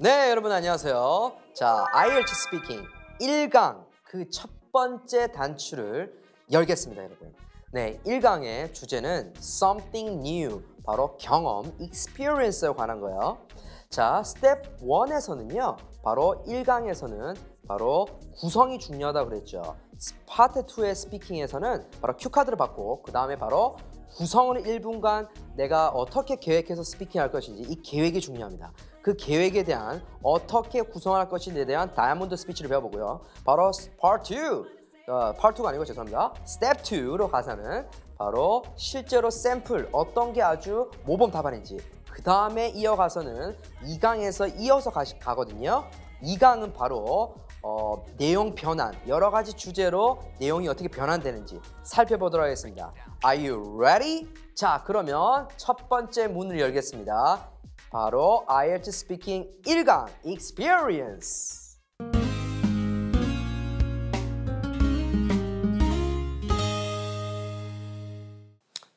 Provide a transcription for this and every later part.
네, 여러분 안녕하세요. 자, IELTS 스피킹 1강 그 첫 번째 단추를 열겠습니다, 여러분. 네, 1강의 주제는 something new, 바로 경험, experience에 관한 거예요. 자, 스텝 1에서는요. 바로 1강에서는 바로 구성이 중요하다 그랬죠. 파트 2의 스피킹에서는 바로 큐카드를 받고 그 다음에 바로 구성을 1분간 내가 어떻게 계획해서 스피킹할 것인지 이 계획이 중요합니다. 그 계획에 대한 어떻게 구성할 것인지에 대한 다이아몬드 스피치를 배워보고요. 바로 파트 2, 어, 파트 2가 아니고 죄송합니다. 스텝 2로 가서는 바로 실제로 샘플 어떤 게 아주 모범 답안인지 그 다음에 이어가서는 2강에서 이어서 가, 가거든요. 2강은 바로 어, 내용 변환, 여러 가지 주제로 내용이 어떻게 변환되는지 살펴보도록 하겠습니다. Are you ready? 자, 그러면 첫 번째 문을 열겠습니다. 바로 IELTS Speaking 1강 Experience.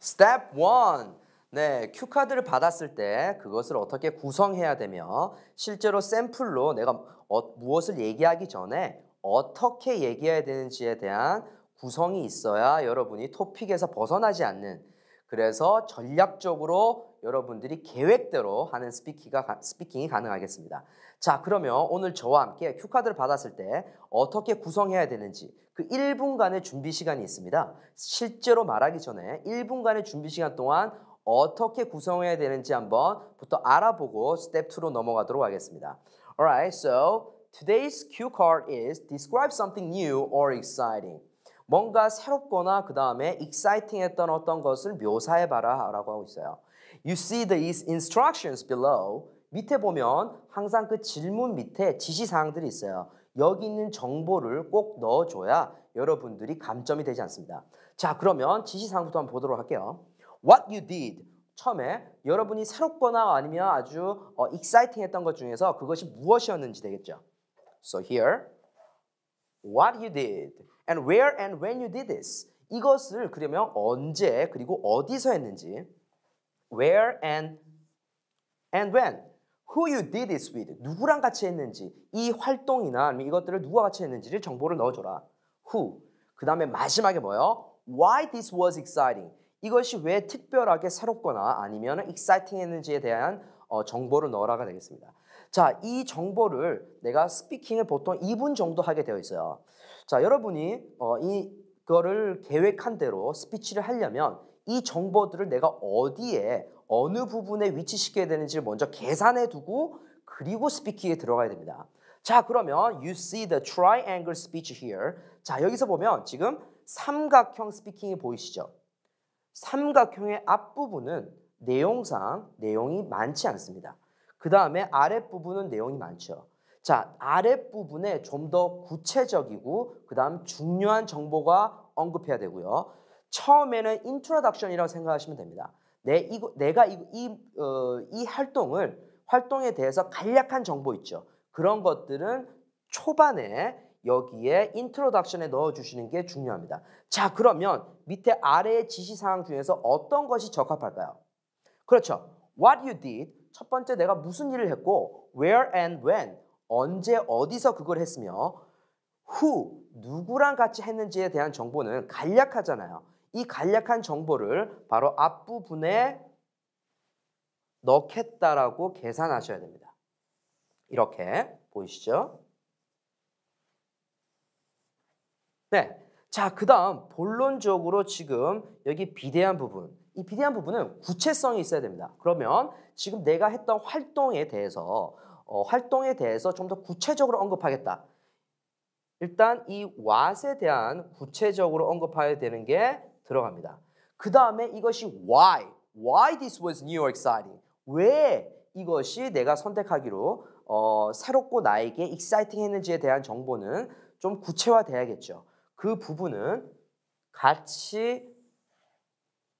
Step 1. 네, 큐카드를 받았을 때 그것을 어떻게 구성해야 되며 실제로 샘플로 내가 어, 무엇을 얘기하기 전에 어떻게 얘기해야 되는지에 대한 구성이 있어야 여러분이 토픽에서 벗어나지 않는 그래서 전략적으로 여러분들이 계획대로 하는 스피킹가, 스피킹이 가능하겠습니다. 자, 그러면 오늘 저와 함께 큐카드를 받았을 때 어떻게 구성해야 되는지 그 1분간의 준비 시간이 있습니다. 실제로 말하기 전에 1분간의 준비 시간 동안 어떻게 구성해야 되는지 한번부터 알아보고 스텝 2로 넘어가도록 하겠습니다. Alright, so today's cue card is describe something new or exciting. 뭔가 새롭거나 그 다음에 exciting했던 어떤 것을 묘사해봐라 라고 하고 있어요. You see the instructions below. 밑에 보면 항상 그 질문 밑에 지시사항들이 있어요. 여기 있는 정보를 꼭 넣어줘야 여러분들이 감점이 되지 않습니다. 자, 그러면 지시사항부터 한번 보도록 할게요. What you did. 처음에 여러분이 새롭거나 아니면 아주 어, exciting 했던 것 중에서 그것이 무엇이었는지 되겠죠. So here, what you did and where and when you did this. 이것을 그러면 언제 그리고 어디서 했는지 where and and when who you did this with 누구랑 같이 했는지 이 활동이나 아니면 이것들을 누가 같이 했는지를 정보를 넣어줘라 who 그 다음에 마지막에 뭐요 why this was exciting 이것이 왜 특별하게 새롭거나 아니면 exciting했는지에 대한 어, 정보를 넣어라가 되겠습니다. 자, 이 정보를 내가 스피킹을 보통 2분 정도 하게 되어 있어요. 자, 여러분이 어, 이거를 계획한 대로 스피치를 하려면 이 정보들을 내가 어디에 어느 부분에 위치시켜야 되는지를 먼저 계산해 두고 그리고 스피킹에 들어가야 됩니다. 자, 그러면 you see the triangle speech here. 자, 여기서 보면 지금 삼각형 스피킹이 보이시죠? 삼각형의 앞부분은 내용상 내용이 많지 않습니다. 그 다음에 아랫부분은 내용이 많죠. 자, 아랫부분에 좀 더 구체적이고 그 다음 중요한 정보가 언급해야 되고요. 처음에는 인트로덕션이라고 생각하시면 됩니다. 내, 이거, 내가 이, 이, 어, 이 활동을 활동에 대해서 간략한 정보 있죠. 그런 것들은 초반에 여기에 인트로덕션에 넣어주시는 게 중요합니다. 자, 그러면 밑에 아래의 지시사항 중에서 어떤 것이 적합할까요? 그렇죠. What you did, 첫 번째 내가 무슨 일을 했고 where and when, 언제 어디서 그걸 했으며 who, 누구랑 같이 했는지에 대한 정보는 간략하잖아요. 이 간략한 정보를 바로 앞부분에 넣겠다라고 계산하셔야 됩니다. 이렇게 보이시죠? 네. 자, 그 다음 본론적으로 지금 여기 비대한 부분. 이 비대한 부분은 구체성이 있어야 됩니다. 그러면 지금 내가 했던 활동에 대해서 어, 활동에 대해서 좀 더 구체적으로 언급하겠다. 일단 이 what에 대한 구체적으로 언급해야 되는 게 들어갑니다. 그 다음에 이것이 why, why this was new or exciting. 왜 이것이 내가 선택하기로 어, 새롭고 나에게 exciting 했는지에 대한 정보는 좀 구체화돼야겠죠. 그 부분은 같이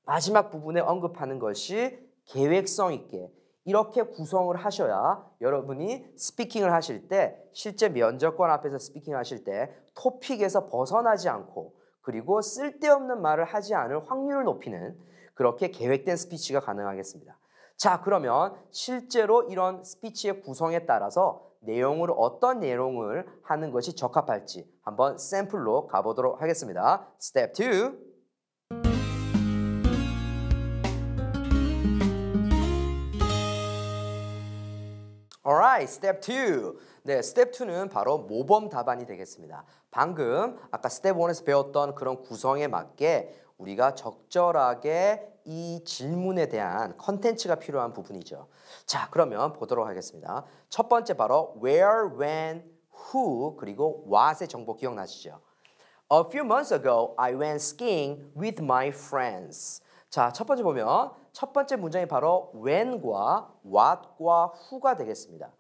마지막 부분에 언급하는 것이 계획성 있게 이렇게 구성을 하셔야 여러분이 스피킹을 하실 때 실제 면접관 앞에서 스피킹 하실 때 토픽에서 벗어나지 않고 그리고 쓸데없는 말을 하지 않을 확률을 높이는 그렇게 계획된 스피치가 가능하겠습니다. 자, 그러면 실제로 이런 스피치의 구성에 따라서 내용을 어떤 내용을 하는 것이 적합할지 한번 샘플로 가보도록 하겠습니다. 스텝 2. Alright, step 2. 네, step 2는 바로 모범 답안이 되겠습니다. 방금 아까 step 1에서 배웠던 그런 구성에 맞게 우리가 적절하게 이 질문에 대한 컨텐츠가 필요한 부분이죠. 자, 그러면 보도록 하겠습니다. 첫 번째 바로 where, when, who 그리고 what의 정보 기억나시죠? A few months ago, I went skiing with my friends. 자, 첫 번째 보면 첫 번째 문장이 바로 when과 what과 who가 되겠습니다.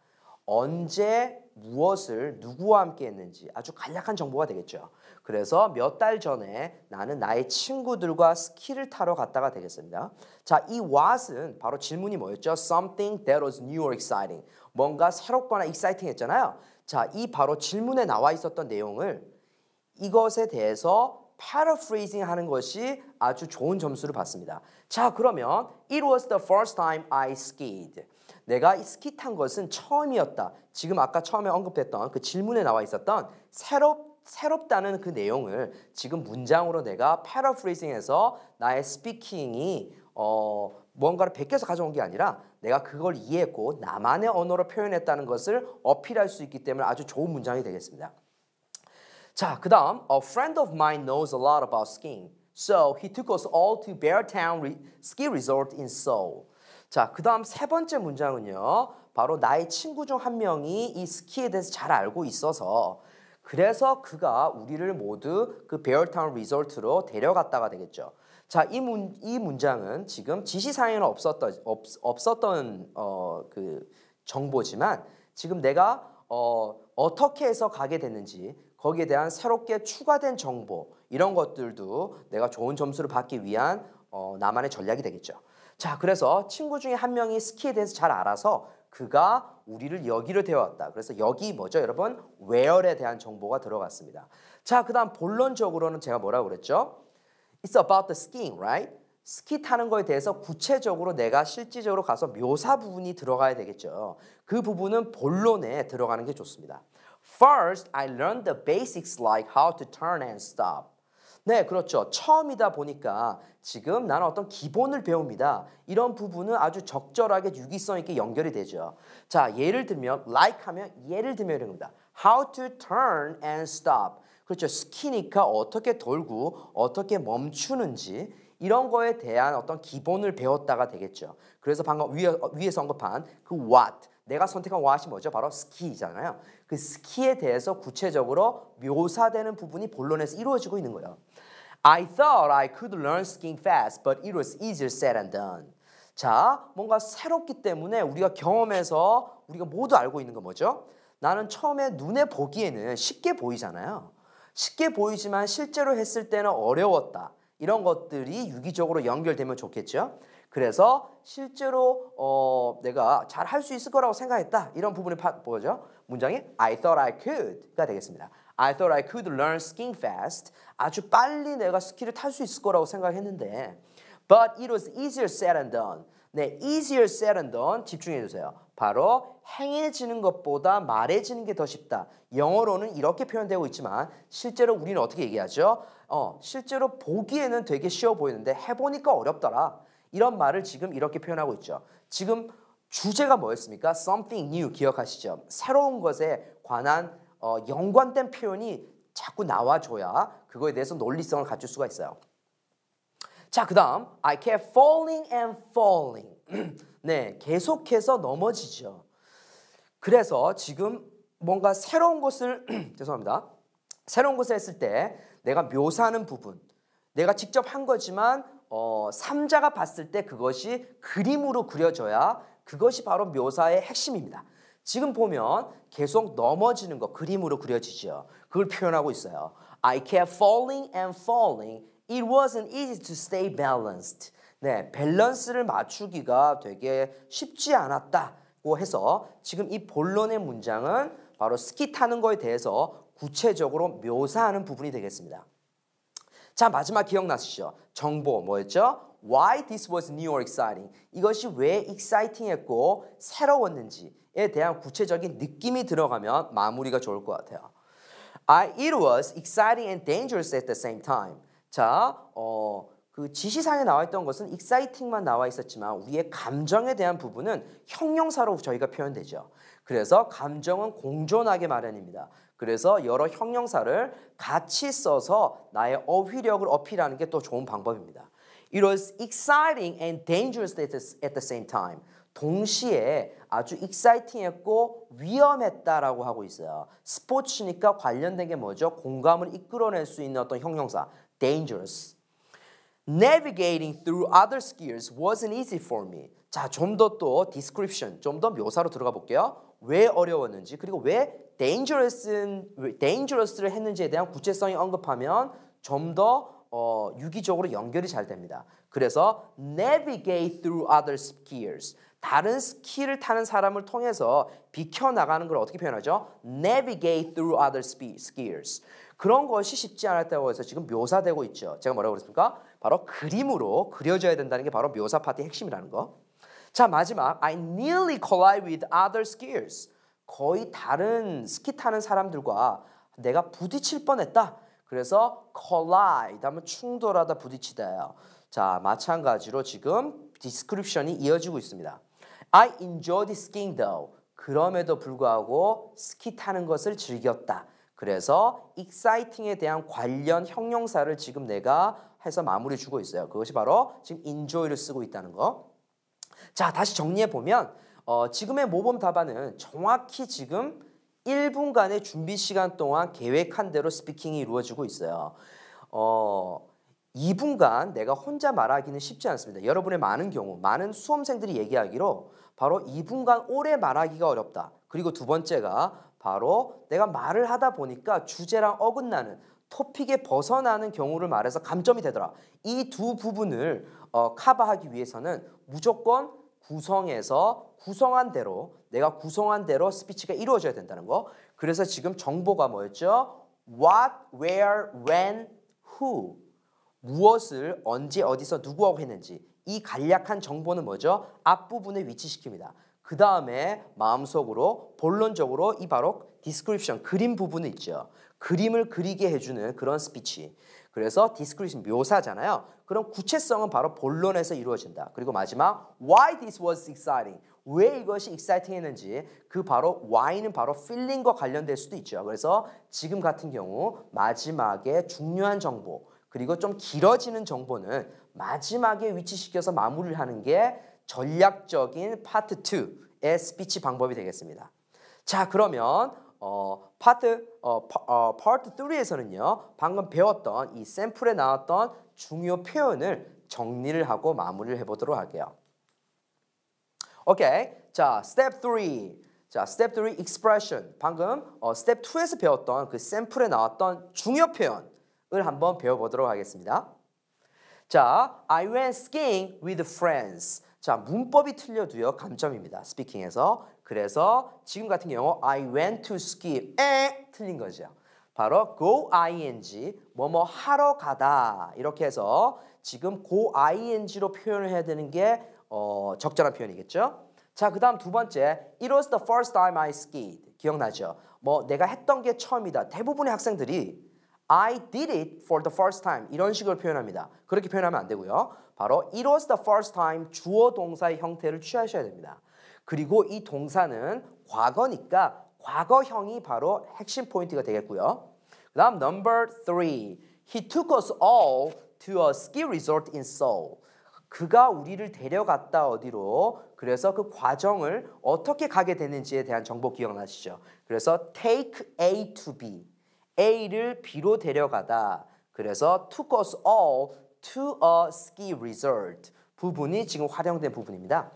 언제 무엇을 누구와 함께 했는지 아주 간략한 정보가 되겠죠. 그래서 몇 달 전에 나는 나의 친구들과 스키를 타러 갔다가 되겠습니다. 자, 이 what은 바로 질문이 뭐였죠? Something that was new or exciting. 뭔가 새롭거나 exciting 했잖아요. 자, 이 바로 질문에 나와 있었던 내용을 이것에 대해서 paraphrasing 하는 것이 아주 좋은 점수를 받습니다. 자, 그러면 it was the first time I skied. 내가 스키 탄 것은 처음이었다. 지금 아까 처음에 언급했던 그 질문에 나와 있었던 새롭 새롭다는 그 내용을 지금 문장으로 내가 paraphrasing해서 나의 스피킹이 어 뭔가를 베껴서 가져온 게 아니라 내가 그걸 이해했고 나만의 언어로 표현했다는 것을 어필할 수 있기 때문에 아주 좋은 문장이 되겠습니다. 자, 그다음 a friend of mine knows a lot about skiing. So he took us all to Beartown Ski Resort in Seoul. 자, 그다음 세 번째 문장은요. 바로 나의 친구 중 한 명이 이 스키에 대해서 잘 알고 있어서 그래서 그가 우리를 모두 그 베어타운 리조트로 데려갔다가 되겠죠. 자, 이, 문, 이 문장은 지금 지시사항에는 없었던, 없, 없었던 어, 그 정보지만 지금 내가 어, 어떻게 해서 가게 됐는지 거기에 대한 새롭게 추가된 정보 이런 것들도 내가 좋은 점수를 받기 위한 어, 나만의 전략이 되겠죠. 자, 그래서 친구 중에 한 명이 스키에 대해서 잘 알아서 그가 우리를 여기로 데려왔다. 그래서 여기 뭐죠, 여러분? where에 대한 정보가 들어갔습니다. 자, 그 다음 본론적으로는 제가 뭐라고 그랬죠? It's about the skiing, right? 스키 타는 거에 대해서 구체적으로 내가 실질적으로 가서 묘사 부분이 들어가야 되겠죠. 그 부분은 본론에 들어가는 게 좋습니다. First, I learned the basics like how to turn and stop. 네, 그렇죠. 처음이다 보니까 지금 나는 어떤 기본을 배웁니다. 이런 부분은 아주 적절하게 유기성 있게 연결이 되죠. 자, 예를 들면 like 하면 예를 들면 이런 겁니다. How to turn and stop. 그렇죠. 스키니까 어떻게 돌고 어떻게 멈추는지 이런 거에 대한 어떤 기본을 배웠다가 되겠죠. 그래서 방금 위에, 위에서 언급한 그 what 내가 선택한 what이 뭐죠? 바로 스키잖아요. 그 스키에 대해서 구체적으로 묘사되는 부분이 본론에서 이루어지고 있는 거예요. I thought I could learn skiing fast, but it was easier said than done. 자, 뭔가 새롭기 때문에 우리가 경험해서 우리가 모두 알고 있는 거 뭐죠? 나는 처음에 눈에 보기에는 쉽게 보이잖아요. 쉽게 보이지만 실제로 했을 때는 어려웠다. 이런 것들이 유기적으로 연결되면 좋겠죠. 그래서 실제로 어, 내가 잘 할 수 있을 거라고 생각했다. 이런 부분이 뭐죠? 문장이 I thought I could가 되겠습니다. I thought I could learn skiing fast. 아주 빨리 내가 스키를 탈 수 있을 거라고 생각했는데 But it was easier said than done. 네, easier said than done 집중해 주세요. 바로 행해지는 것보다 말해지는 게 더 쉽다. 영어로는 이렇게 표현되고 있지만 실제로 우리는 어떻게 얘기하죠? 어, 실제로 보기에는 되게 쉬워 보이는데 해보니까 어렵더라. 이런 말을 지금 이렇게 표현하고 있죠. 지금 주제가 뭐였습니까? Something new 기억하시죠? 새로운 것에 관한 어, 연관된 표현이 자꾸 나와줘야 그거에 대해서 논리성을 갖출 수가 있어요. 자, 그 다음 I kept falling and falling. 네, 계속해서 넘어지죠. 그래서 지금 뭔가 새로운 것을 죄송합니다. 새로운 것을 했을 때 내가 묘사하는 부분, 내가 직접 한 거지만 어, 삼자가 봤을 때 그것이 그림으로 그려져야 그것이 바로 묘사의 핵심입니다. 지금 보면 계속 넘어지는 거 그림으로 그려지죠. 그걸 표현하고 있어요. I kept falling and falling. It wasn't easy to stay balanced. 네, 밸런스를 맞추기가 되게 쉽지 않았다고 해서 지금 이 본론의 문장은 바로 스키 타는 거에 대해서 구체적으로 묘사하는 부분이 되겠습니다. 자, 마지막 기억나시죠? 정보 뭐였죠? Why this was new or exciting? 이것이 왜 exciting했고 새로웠는지에 대한 구체적인 느낌이 들어가면 마무리가 좋을 것 같아요. I, it was exciting and dangerous at the same time. 자, 어, 그 지시사에 나와 있던 것은 exciting만 나와 있었지만 우리의 감정에 대한 부분은 형용사로 저희가 표현되죠. 그래서 감정은 공존하게 마련입니다. 그래서 여러 형용사를 같이 써서 나의 어휘력을 어필하는 게 또 좋은 방법입니다. It was exciting and dangerous at the, same time. 동시에 아주 exciting했고 위험했다라고 하고 있어요. 스포츠니까 관련된 게 뭐죠? 공감을 이끌어낼 수 있는 어떤 형용사 dangerous. Navigating through other skiers wasn't easy for me. 자, 좀 더 또 description, 좀 더 묘사로 들어가 볼게요. 왜 어려웠는지 그리고 왜 dangerous, dangerous를 했는지에 대한 구체성이 언급하면 좀더 어, 유기적으로 연결이 잘 됩니다. 그래서 navigate through other skiers. 다른 스키를 타는 사람을 통해서 비켜 나가는 걸 어떻게 표현하죠? navigate through other skiers. 그런 것이 쉽지 않았다고 해서 지금 묘사되고 있죠. 제가 뭐라고 그랬습니까? 바로 그림으로 그려져야 된다는 게 바로 묘사 파트의 핵심이라는 거. 자 마지막 I nearly collide with other skiers. 거의 다른 스키 타는 사람들과 내가 부딪힐 뻔했다. 그래서 collide 하면 충돌하다 부딪히다예요. 자 마찬가지로 지금 description이 이어지고 있습니다. I enjoyed skiing though. 그럼에도 불구하고 스키 타는 것을 즐겼다. 그래서 exciting에 대한 관련 형용사를 지금 내가 해서 마무리 주고 있어요. 그것이 바로 지금 enjoy를 쓰고 있다는 거. 자, 다시 정리해 보면 어, 지금의 모범 답안은 정확히 지금 1분간의 준비 시간 동안 계획한 대로 스피킹이 이루어지고 있어요. 어, 2분간 내가 혼자 말하기는 쉽지 않습니다. 여러분의 많은 경우, 많은 수험생들이 얘기하기로 바로 2분간 오래 말하기가 어렵다. 그리고 두 번째가 바로 내가 말을 하다 보니까 주제랑 어긋나는 토픽에 벗어나는 경우를 말해서 감점이 되더라. 이 두 부분을 어, 커버하기 위해서는 무조건 구성해서 구성한 대로 내가 구성한 대로 스피치가 이루어져야 된다는 거. 그래서 지금 정보가 뭐였죠? What, where, when, who 무엇을 언제 어디서 누구하고 했는지 이 간략한 정보는 뭐죠? 앞부분에 위치시킵니다. 그 다음에 마음속으로 본론적으로 이 바로 디스크립션 그림 부분이 있죠. 그림을 그리게 해주는 그런 스피치. 그래서 디스크립션 묘사잖아요. 그럼 구체성은 바로 본론에서 이루어진다. 그리고 마지막 why this was exciting. 왜 이것이 exciting 했는지 그 바로 why는 바로 feeling과 관련될 수도 있죠. 그래서 지금 같은 경우 마지막에 중요한 정보 그리고 좀 길어지는 정보는 마지막에 위치시켜서 마무리를 하는 게 전략적인 파트 2의 스피치 방법이 되겠습니다. 자 그러면 어, 파트 어, 파, 어, 파트 3에서는요 방금 배웠던 이 샘플에 나왔던 중요 표현을 정리를 하고 마무리를 해 보도록 할게요. 오케이 자 스텝 3. 자 스텝 3 expression 방금 어, 스텝 2에서 배웠던 그 샘플에 나왔던 중요 표현을 한번 배워 보도록 하겠습니다. 자 I went skiing with friends. 자, 문법이 틀려도요. 감점입니다. 스피킹에서. 그래서 지금 같은 경우 I went to ski. 에 틀린 거죠. 바로 go ing 뭐뭐 하러 가다 이렇게 해서 지금 go ing로 표현을 해야 되는 게 어, 적절한 표현이겠죠. 자, 그다음 두 번째 It was the first time I skied. 기억나죠? 뭐 내가 했던 게 처음이다. 대부분의 학생들이 I did it for the first time 이런 식으로 표현합니다. 그렇게 표현하면 안 되고요. 바로 it was the first time 주어 동사의 형태를 취하셔야 됩니다. 그리고 이 동사는 과거니까 과거형이 바로 핵심 포인트가 되겠고요. 그 다음 number three. He took us all to a ski resort in Seoul. 그가 우리를 데려갔다 어디로 그래서 그 과정을 어떻게 가게 되는지에 대한 정보 기억나시죠? 그래서 take A to B A를 B로 데려가다 그래서 took us all to a ski resort 부분이 지금 활용된 부분입니다.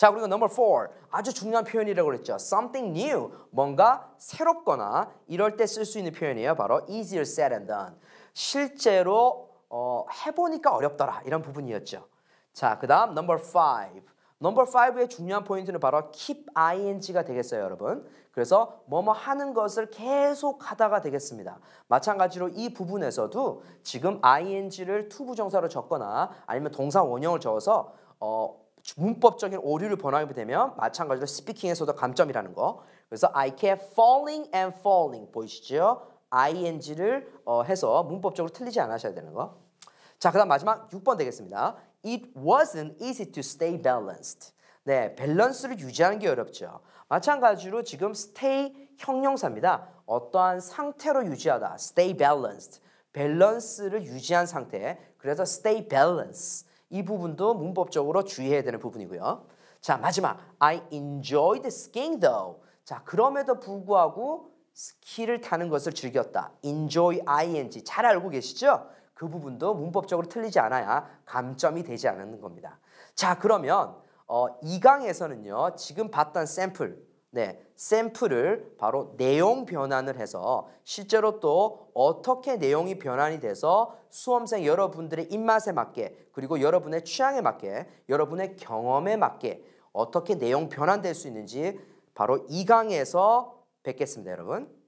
자, 그리고 number four. 아주 중요한 표현이라고 그랬죠. something new. 뭔가 새롭거나 이럴 때 쓸 수 있는 표현이에요. 바로 easier said than done. 실제로 어, 해보니까 어렵더라. 이런 부분이었죠. 자, 그 다음 number five. 넘버 5의 중요한 포인트는 바로 keep ing가 되겠어요, 여러분. 그래서 뭐뭐 하는 것을 계속 하다가 되겠습니다. 마찬가지로 이 부분에서도 지금 ing를 투부정사로 적거나 아니면 동사 원형을 적어서 어, 문법적인 오류를 번하게 되면 마찬가지로 스피킹에서도 감점이라는 거. 그래서 I kept falling and falling 보이시죠? ing를 어, 해서 문법적으로 틀리지 않으셔야 되는 거. 자, 그다음 마지막 6번 되겠습니다. It wasn't easy to stay balanced. 네, 밸런스를 유지하는 게 어렵죠. 마찬가지로 지금 stay 형용사입니다. 어떠한 상태로 유지하다. stay balanced. 밸런스를 유지한 상태. 그래서 stay balance. 이 부분도 문법적으로 주의해야 되는 부분이고요. 자, 마지막. I enjoyed skiing though. 자, 그럼에도 불구하고 스키를 타는 것을 즐겼다. enjoy ing. 잘 알고 계시죠? 그 부분도 문법적으로 틀리지 않아야 감점이 되지 않는 겁니다. 자, 그러면 어, 2강에서는요. 지금 봤던 샘플, 네, 샘플을 바로 내용 변환을 해서 실제로 또 어떻게 내용이 변환이 돼서 수험생 여러분들의 입맛에 맞게 그리고 여러분의 취향에 맞게 여러분의 경험에 맞게 어떻게 내용 변환될 수 있는지 바로 2강에서 뵙겠습니다, 여러분.